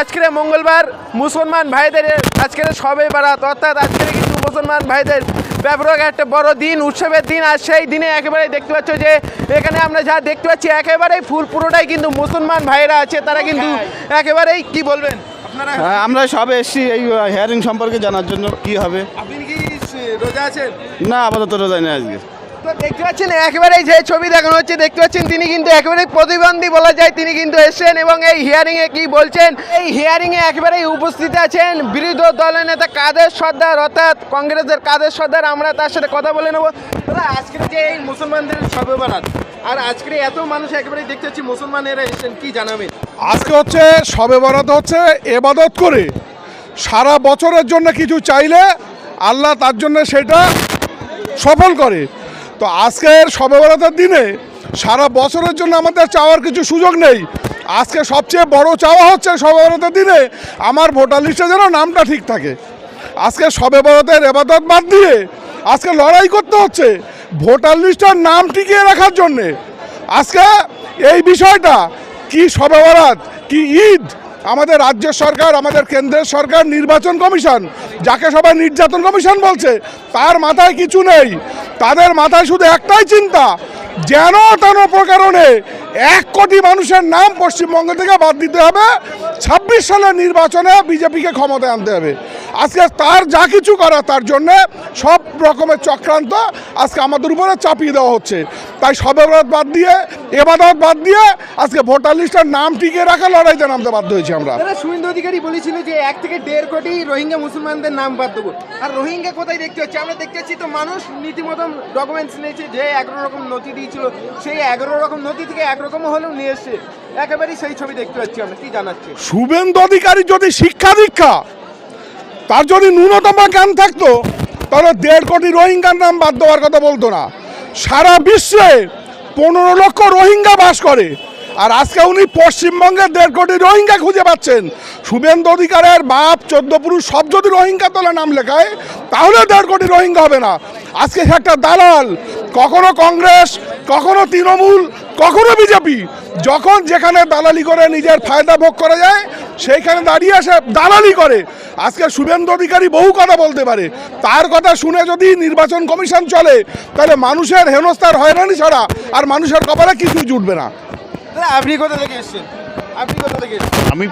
আজকের মঙ্গলবার মুসলমান ভাইদের আজকের সবে বারাত অর্থাৎ আজকের কিন্তু মুসলমান ভাইদের ব্যাপক একটা বড় দিন উৎসবের দিন আর সেই দিনে একেবারে দেখতে পাচ্ছ যে এখানে আমরা যা দেখতে পাচ্ছি একেবারেই ফুল পুরোটাই কিন্তু মুসলমান ভাইরা আছে তারা কিন্তু একেবারেই কি বলবেন? আপনারা আমরা সবে এসেছি এই হেয়ারিং সম্পর্কে জানার জন্য কি হবে? আপনি কি রোজা আছেন? না আপাতত রোজা নেই আজকে। তো দেখতে পাচ্ছেন, একেবারে যে ছবি দেখানো হচ্ছে, দেখতে পাচ্ছেন, তিনি কিন্তু একেবারে প্রতিবন্ধী বলা যায়। তিনি কিন্তু এসেছেন এবং এই হিয়ারিং এ কি বলছেন? এই হিয়ারিং এ একেবারেই উপস্থিত আছেন বিরোধী দলের নেতা কাদের সর্দার, অর্থাৎ কংগ্রেসের কাদের সর্দার, আমরা তার সাথে কথা বলে নেব। দাদা আজকের যে এই মুসলমানদের সবে বারাত আর আজকে এত মানুষ একেবারে দেখতে পাচ্ছি মুসলমানেরা এসেছেন, কি জানাবেন? আজকে হচ্ছে সবে বরাত হচ্ছে এবাদত করে। সারা বছরের জন্য কিছু চাইলে আল্লাহ তার জন্য সেটা সফল করে। তো আজকের সবে বরাতের দিনে সারা বছরের জন্য আমাদের চাওয়ার কিছু সুযোগ নেই। আজকে সবচেয়ে বড় চাওয়া হচ্ছে সবে বরাতের দিনে আমার ভোটার লিস্টে যেন নামটা ঠিক থাকে। আজকে সবে বরাতের এবাদত বাদ দিয়ে আজকে লড়াই করতে হচ্ছে ভোটার লিস্টের নাম টিকিয়ে রাখার জন্যে। আজকে এই বিষয়টা কি সবে বরাত কি ঈদ, আমাদের রাজ্য সরকার, আমাদের কেন্দ্রের সরকার, নির্বাচন কমিশন, যাকে সবাই নির্যাতন কমিশন বলছে, তার মাথায় কিছু নেই। তাদের মাথায় শুধু একটাই চিন্তা, যেন তেন প্রকারণে এক কোটি মানুষের নাম পশ্চিমবঙ্গ থেকে বাদ দিতে হবে। ছাব্বিশ সালের নির্বাচনে বিজেপিকে ক্ষমতায় আনতে হবে। আজকে তার যা কিছু করা তার জন্যে সব রকমের চক্রান্ত আজকে আমাদের উপরে চাপিয়ে দেওয়া হচ্ছে। তাই সবেবরাত বাদ দিয়ে এবাদত বাদ দিয়ে আজকে ভোটার লিস্টের নাম টিকিয়ে রাখা লড়াইতে নামতে বাধ্য হয়েছি আমরা। শুভেন্দু অধিকারী বলেছিল যে এক থেকে দেড় কোটি রোহিঙ্গা মুসলমানদের নাম বাদ দেবো। আর রোহিঙ্গা কোথায় দেখতে হচ্ছে? আমরা দেখতে পাচ্ছি তো মানুষ নীতিমতন ডকুমেন্টস নিয়েছে যে এগারো রকম নথি দিয়েছিল। সেই এগারো রকম নথি থেকে একরকম হলেও নিয়ে এসছে। একেবারেই সেই ছবি দেখতে পাচ্ছি আমরা। কি জানাচ্ছি? শুভেন্দু অধিকারী যদি শিক্ষা দীক্ষা তার যদি ন্যূনতম জ্ঞান থাকতো, তাহলে দেড় কোটি রোহিঙ্গার নাম বাদ দেওয়ার কথা বলতো না। সারা বিশ্বে পনেরো লক্ষ রোহিঙ্গা বাস করে, আর আজকে উনি পশ্চিমবঙ্গের দেড় কোটি রোহিঙ্গা খুঁজে পাচ্ছেন। শুভেন্দু অধিকারের বাপ, চোদ্দ পুরুষ, সব যদি রোহিঙ্গা তোলা নাম লেখায়, তাহলে দেড় কোটি রোহিঙ্গা হবে না। আজকে একটা দালাল, কখনো কংগ্রেস, কখনো তৃণমূল কখনো বিজেপি যখন যেখানে দালালি করে নিজের ফায়দা ভোগ করা যায় সেইখানে দাঁড়িয়ে এসে দালালি করে। আজকে শুভেন্দু অধিকারী বহু কথা বলতে পারে। তার কথা শুনে যদি নির্বাচন কমিশন চলে তাহলে মানুষের হেনস্থার হয়রানি ছাড়া আর মানুষের কপালে কিছু জুটবে না। আপনি কোথা থেকে এসেছেন? আপনি কোথা থেকে এসেছেন? আমি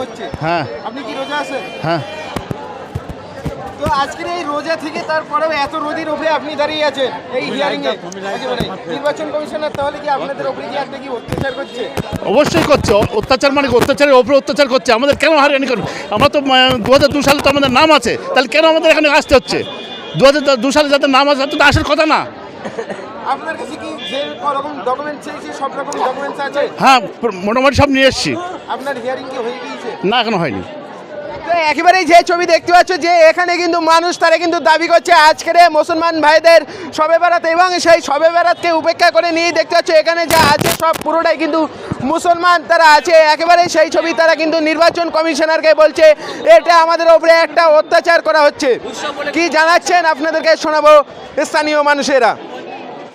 হচ্ছে? হ্যাঁ। আপনি কি রোজা আছেন? হ্যাঁ। তো আজকের এই রোজা থেকে তারপরেও এত রোদির উপরে আপনি দাঁড়িয়ে আছেন এই হিয়ারিং এ। নির্বাচন কমিশনার তাহলে কি আপনাদের উপরে কি একটা কি অত্যাচার করছে? অবশ্যই করছে। অত্যাচার মানে অত্যাচারের ওপরে অত্যাচার করছে। আমাদের কেন হারিয়ানি করবে? আমরা তো দু হাজার দু সালে তো আমাদের নাম আছে। তাহলে কেন আমাদের এখানে আসতে হচ্ছে? দু হাজার দু সালে যাদের নাম আছে তাদের তো আসার কথা না। আপনার কাছে কি যে রকম ডকুমেন্টস চেয়েছে সব রকম ডকুমেন্টস আছে? হ্যাঁ মোটামুটি সব নিয়ে এসছি। আপনার হিয়ারিং কি হয়ে গিয়েছে? না এখনও হয়নি। একেবারেই যে ছবি দেখতে পাচ্ছ, যে এখানে কিন্তু মানুষ, তারা কিন্তু দাবি করছে আজকের মুসলমান ভাইদের সবে বেড়াতে এবং সেই সবে বেড়াতকে উপেক্ষা করে নিয়ে দেখতে পাচ্ছ, এখানে যা আছে সব পুরোটাই কিন্তু মুসলমান তারা আছে। একেবারেই সেই ছবি তারা কিন্তু নির্বাচন কমিশনারকে বলছে, এটা আমাদের ওপরে একটা অত্যাচার করা হচ্ছে। কি জানাচ্ছেন আপনাদেরকে শোনাবো স্থানীয় মানুষেরা?